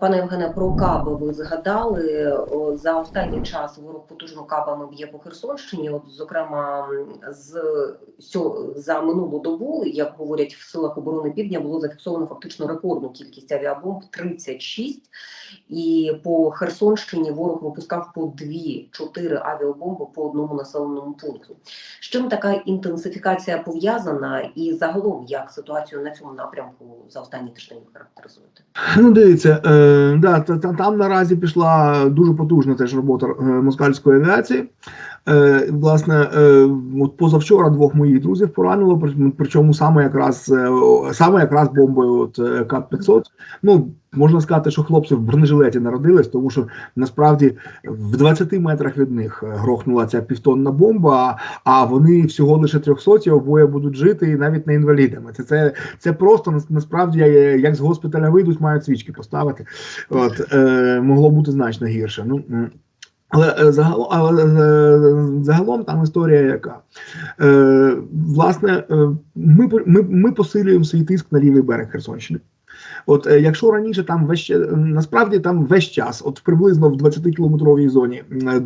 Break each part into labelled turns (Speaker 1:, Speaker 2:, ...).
Speaker 1: Пане Євгене, про каби ви згадали за останній час ворог потужно кабами б'є по Херсонщині. От зокрема, з за минулу добу, як говорять в силах оборони Півдня, було зафіксовано фактично рекордну кількість авіабомб 36. І по Херсонщині ворог випускав по 2-4 авіабомби по одному населеному пункту. З чим така інтенсифікація пов'язана, і загалом як ситуацію на цьому напрямку за останні тиждень характеризуєте?
Speaker 2: Ну, дивіться, е, да, та, та, там наразі пішла дуже потужна теж робота е, москальської авіації. Е, власне, е, от позавчора двох моїх друзів поранило, причому саме якраз е, саме якраз бомбою от е, Кап-500. Ну, можна сказати, що хлопці в бронежилеті народились, тому що насправді в 20 метрах від них е, грохнула ця півтонна бомба, а вони всього лише 300, обоє будуть жити і навіть не інвалідами. Це, це, це просто насправді як з госпіталя вийдуть, мають свічки поставити. От, е, могло бути значно гірше. Ну, але е, загалом, е, загалом там історія яка. Е, власне, ми, ми, ми посилюємо свій тиск на лівий берег Херсонщини. От е, якщо раніше там весь ще- насправді там весь час, от приблизно в 20-кілометровій зоні е, е,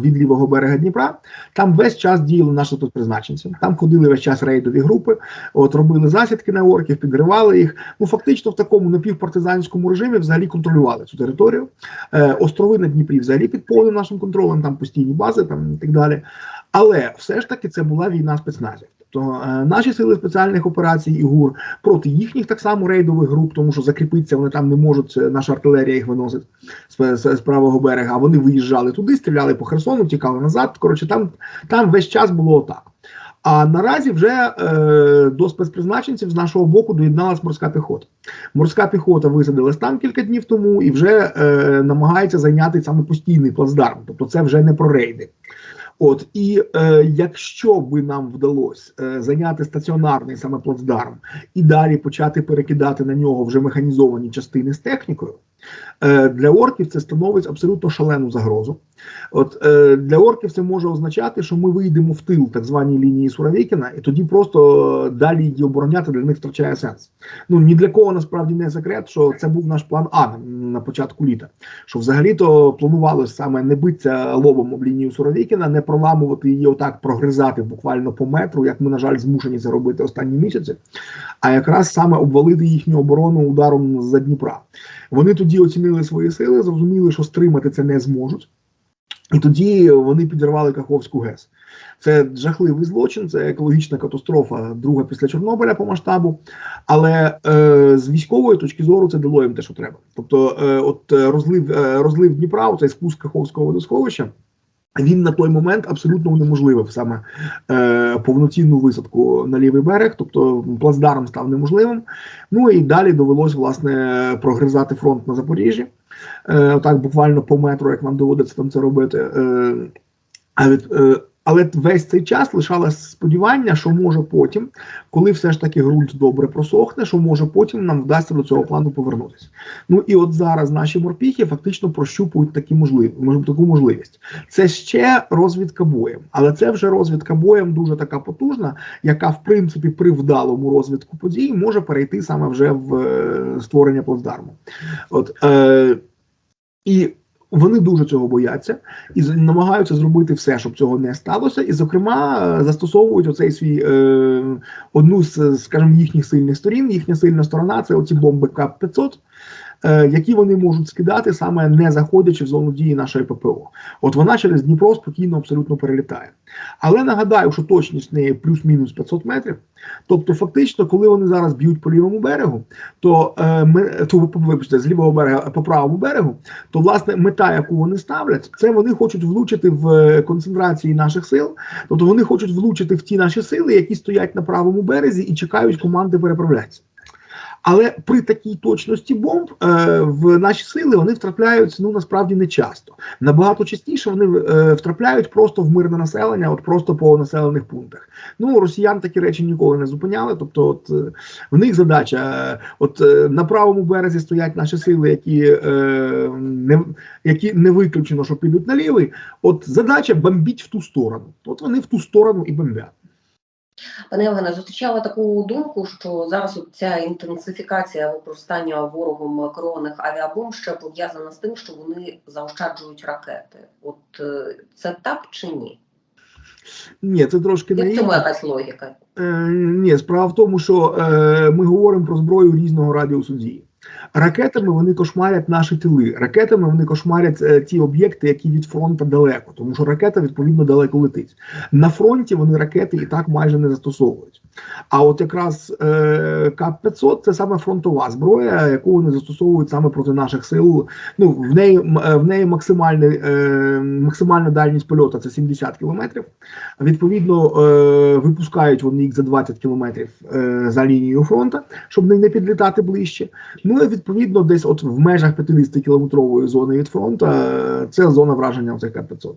Speaker 2: від лівого берега Дніпра, там весь час діяли наші тут призначенці. Там ходили весь час рейдові групи, от робили засідки на орків, підривали їх. Ну фактично в такому напівпартизанському режимі взагалі контролювали цю територію. Е, острови на Дніпрі взагалі під повним нашим контролем, там постійні бази, там і так далі. Але все ж таки це була війна спецназів. Тобто е, наші сили спеціальних операцій і ГУР проти їхніх так само рейдових груп, тому що закріпитися вони там не можуть. Наша артилерія їх виносить з, з, з правого берега. Вони виїжджали туди, стріляли по Херсону, тікали назад. Коротше, там, там весь час було так. А наразі вже е, до спецпризначенців з нашого боку доєдналась морська піхота. Морська піхота висадилась там кілька днів тому і вже е, намагається зайняти саме постійний плацдарм. Тобто це вже не про рейди. От і е, якщо би нам вдалося е, зайняти стаціонарний саме плацдарм і далі почати перекидати на нього вже механізовані частини з технікою, е, для орків це становить абсолютно шалену загрозу. От е, для орків це може означати, що ми вийдемо в тил так званій лінії Суровікіна, і тоді просто далі її обороняти для них втрачає сенс. Ну ні для кого насправді не секрет, що це був наш план А на, початку літа. Що взагалі-то планувалося саме не битися лобом об лінію Суровікіна, не проламувати її отак, прогризати буквально по метру, як ми, на жаль, змушені це робити останні місяці, а якраз саме обвалити їхню оборону ударом з-за Дніпра. Вони тоді оцінили свої сили, зрозуміли, що стримати це не зможуть. І тоді вони підірвали Каховську ГЕС. Це жахливий злочин, це екологічна катастрофа, друга після Чорнобиля по масштабу. Але е, з військової точки зору це дало їм те, що треба. Тобто, е, от е, розлив, е, розлив Дніпра, цей спуск Каховського водосховища. Він на той момент абсолютно унеможливив саме е, повноцінну висадку на лівий берег, тобто плацдарм став неможливим. Ну і далі довелось власне прогризати фронт на Запоріжжі. Е, так буквально по метру, як нам доводиться там це робити. Е, а від, е, але весь цей час лишалось сподівання, що може потім, коли все ж таки ґрунт добре просохне, що може потім нам вдасться до цього плану повернутися. Ну і от зараз наші морпіхи фактично прощупують такі можливі, таку можливість. Це ще розвідка боєм, але це вже розвідка боєм дуже така потужна, яка в принципі при вдалому розвідку подій може перейти саме вже в е, створення плацдарму. От е, і вони дуже цього бояться і намагаються зробити все, щоб цього не сталося. І, зокрема, застосовують оцей свій е, одну з, скажімо, їхніх сильних сторін. Їхня сильна сторона це оці бомби КАП-500, е, які вони можуть скидати саме не заходячи в зону дії нашої ППО. От вона через Дніпро спокійно абсолютно перелітає. Але нагадаю, що точність неї плюс-мінус 500 метрів. Тобто, фактично, коли вони зараз б'ють по лівому берегу, то е, то вибачте, з лівого берега по правому берегу, то власне мета, яку вони ставлять, це вони хочуть влучити в е, концентрації наших сил. Тобто вони хочуть влучити в ті наші сили, які стоять на правому березі і чекають команди переправлятися. Але при такій точності бомб е, в наші сили вони втрапляються ну насправді не часто. Набагато частіше вони е, втрапляють просто в мирне населення, от просто по населених пунктах. Ну росіян такі речі ніколи не зупиняли. Тобто, от е, в них задача, е, от е, на правому березі стоять наші сили, які е, не які не виключено, що підуть на лівий. От задача бомбіть в ту сторону. От вони в ту сторону і бомбять.
Speaker 1: Пане Євгене, зустрічала таку думку, що зараз ця інтенсифікація використання ворогом керованих авіабомб ще пов'язана з тим, що вони заощаджують ракети. От е, це так чи ні?
Speaker 2: Ні, це трошки
Speaker 1: не цьому якась логіка?
Speaker 2: Е, ні, справа в тому, що е, ми говоримо про зброю різного радіусу дії. Ракетами вони кошмарять наші тили. Ракетами вони кошмарять е, ті об'єкти, які від фронту далеко, тому що ракета відповідно далеко летить. На фронті вони ракети і так майже не застосовують. А от якраз е, КАП-500 це саме фронтова зброя, яку вони застосовують саме проти наших сил. Ну в неї е, в неї максимальний, е, максимальна дальність польоту це 70 кілометрів. Відповідно, е, випускають вони їх за 20 кілометрів е, за лінією фронту, щоб не підлітати ближче. Ну і відповідно, десь от в межах 50 кілометрової зони від фронту е, це зона враження цих К-500.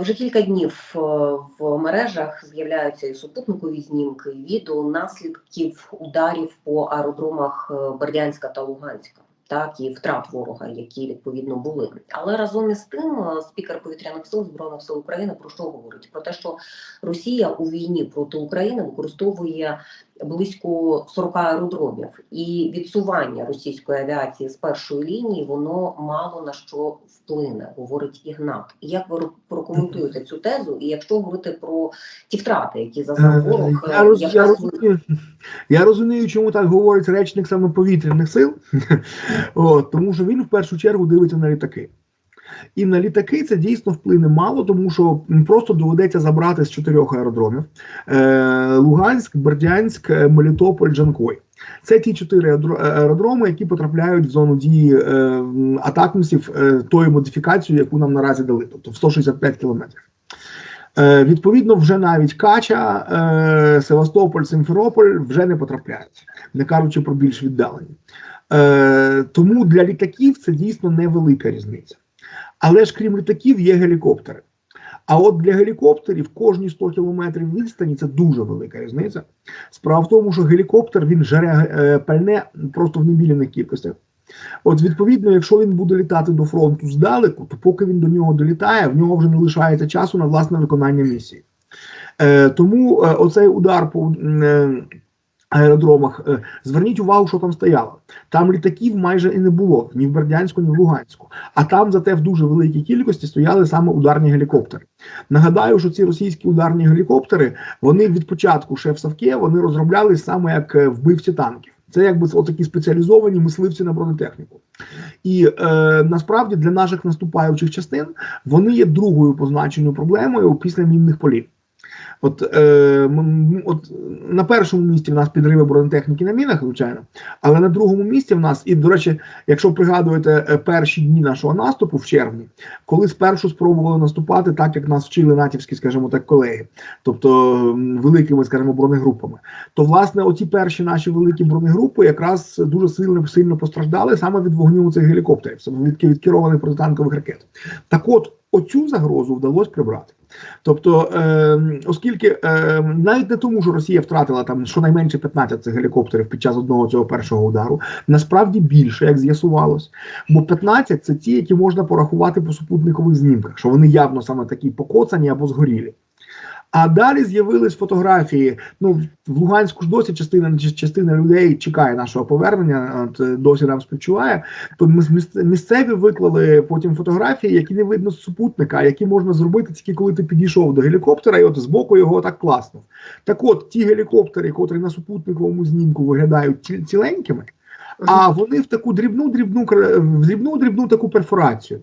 Speaker 1: Вже кілька днів е, в мережах з'являються і супутникові знімки, і відео наслідків ударів по аеродромах е, Бердянська та Луганська. Так, і втрат ворога, які відповідно були. Але разом із тим, спікер повітряних сил збройних сил України про що говорить? Про те, що Росія у війні проти України використовує близько 40 аеродромів, і відсування російської авіації з першої лінії воно мало на що вплине, говорить Ігнат. І як ви прокоментуєте цю тезу? І якщо говорити про ті втрати, які зазнав ворог,
Speaker 2: Е, Я, роз, я, розумію, я розумію, чому так говорить речник саме повітряних сил, тому що він в першу чергу дивиться на літаки. І на літаки це дійсно вплине мало, тому що просто доведеться забрати з чотирьох аеродромів: е, Луганськ, Бердянськ, е, Мелітополь, Джанкой. Це ті чотири аеродроми, які потрапляють в зону дії е, м, атакмсів е, тої модифікації, яку нам наразі дали, тобто в 165 кілометрів. Е, відповідно, вже навіть Кача, е, Севастополь, Симферополь вже не потрапляють, не кажучи про більш віддалені. Е, тому для літаків це дійсно невелика різниця. Але ж крім літаків є гелікоптери. А от для гелікоптерів кожні 100 кілометрів відстані це дуже велика різниця. Справа в тому, що гелікоптер він жере е, пальне просто в неміряних кількостях. От, відповідно, якщо він буде літати до фронту здалеку, то поки він до нього долітає, в нього вже не лишається часу на власне виконання місії. Е, тому е, оцей удар по е, аеродромах, е, зверніть увагу, що там стояло. Там літаків майже і не було ні в Бердянську, ні в Луганську. А там зате в дуже великій кількості стояли саме ударні гелікоптери. Нагадаю, що ці російські ударні гелікоптери вони від початку в Савке вони розроблялись саме як е, вбивці танків. Це якби отакі спеціалізовані мисливці на бронетехніку. І е, насправді для наших наступаючих частин вони є другою по значенню проблемою після мінних полів. От, е, от на першому місці в нас підриви бронетехніки на мінах, звичайно, але на другому місці в нас, і до речі, якщо пригадуєте е, перші дні нашого наступу в червні, коли спершу спробували наступати так, як нас вчили натівські, скажімо так, колеги, тобто великими, скажімо, бронегрупами, то власне оті перші наші великі бронегрупи якраз дуже сильно сильно постраждали саме від вогню цих гелікоптерів, від, від керованих протитанкових ракет. Так от, оцю загрозу вдалося прибрати. Тобто, е, оскільки е, навіть не тому, що Росія втратила там щонайменше 15 цих гелікоптерів під час одного цього першого удару, насправді більше, як з'ясувалось. Бо 15 це ті, які можна порахувати по супутникових знімках, що вони явно саме такі покоцані або згорілі. А далі з'явились фотографії. Ну в Луганську ж досі частина частина людей чекає нашого повернення. От е, досі нам співчуває. Міс- місцеві виклали потім фотографії, які не видно з супутника, які можна зробити тільки коли ти підійшов до гелікоптера, і от збоку його так класно. Так, от ті гелікоптери, котрі на супутниковому знімку виглядають ці- ціленькими. А вони в таку дрібну, дрібну кра- в дрібну, дрібну таку перфорацію.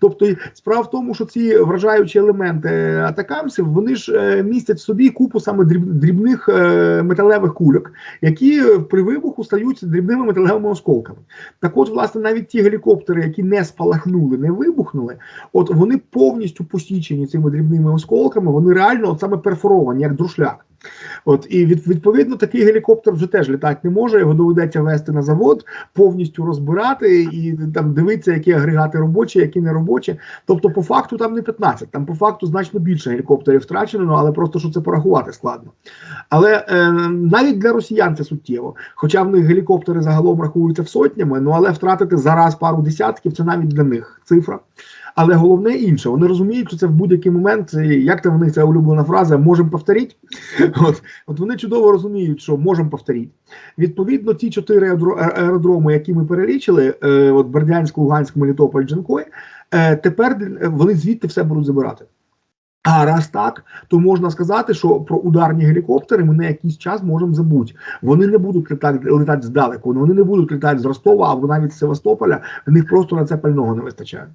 Speaker 2: Тобто, справа в тому, що ці вражаючі елементи атакамсів вони ж е, містять в собі купу саме дріб- дрібних е, металевих кульок, які е, при вибуху стають дрібними металевими осколками. Так, от, власне, навіть ті гелікоптери, які не спалахнули, не вибухнули, от вони повністю посічені цими дрібними осколками, вони реально от саме перфоровані, як друшляк. От і від, відповідно такий гелікоптер вже теж літати не може. Його доведеться вести на завод, повністю розбирати і там дивитися, які агрегати робочі, які не робочі. Тобто, по факту там не 15, там по факту значно більше гелікоптерів втрачено, але просто що це порахувати складно. Але е, навіть для росіян це суттєво. Хоча в них гелікоптери загалом рахуються в сотнями, ну але втратити зараз пару десятків це навіть для них цифра. Але головне інше, вони розуміють, що це в будь-який момент, як там в них ця улюблена фраза, можемо повторити. От, от вони чудово розуміють, що можемо повторити. Відповідно, ті чотири аеро- аеродроми, які ми перелічили, е, от Бердянськ, Луганськ, Мелітополь, Джанкой, е, тепер е, вони звідти все будуть забирати. А раз так, то можна сказати, що про ударні гелікоптери ми на якийсь час можемо забути. Вони не будуть літати, літати здалеку, вони не будуть літати з Ростова або навіть з Севастополя. В них просто на це пального не вистачає.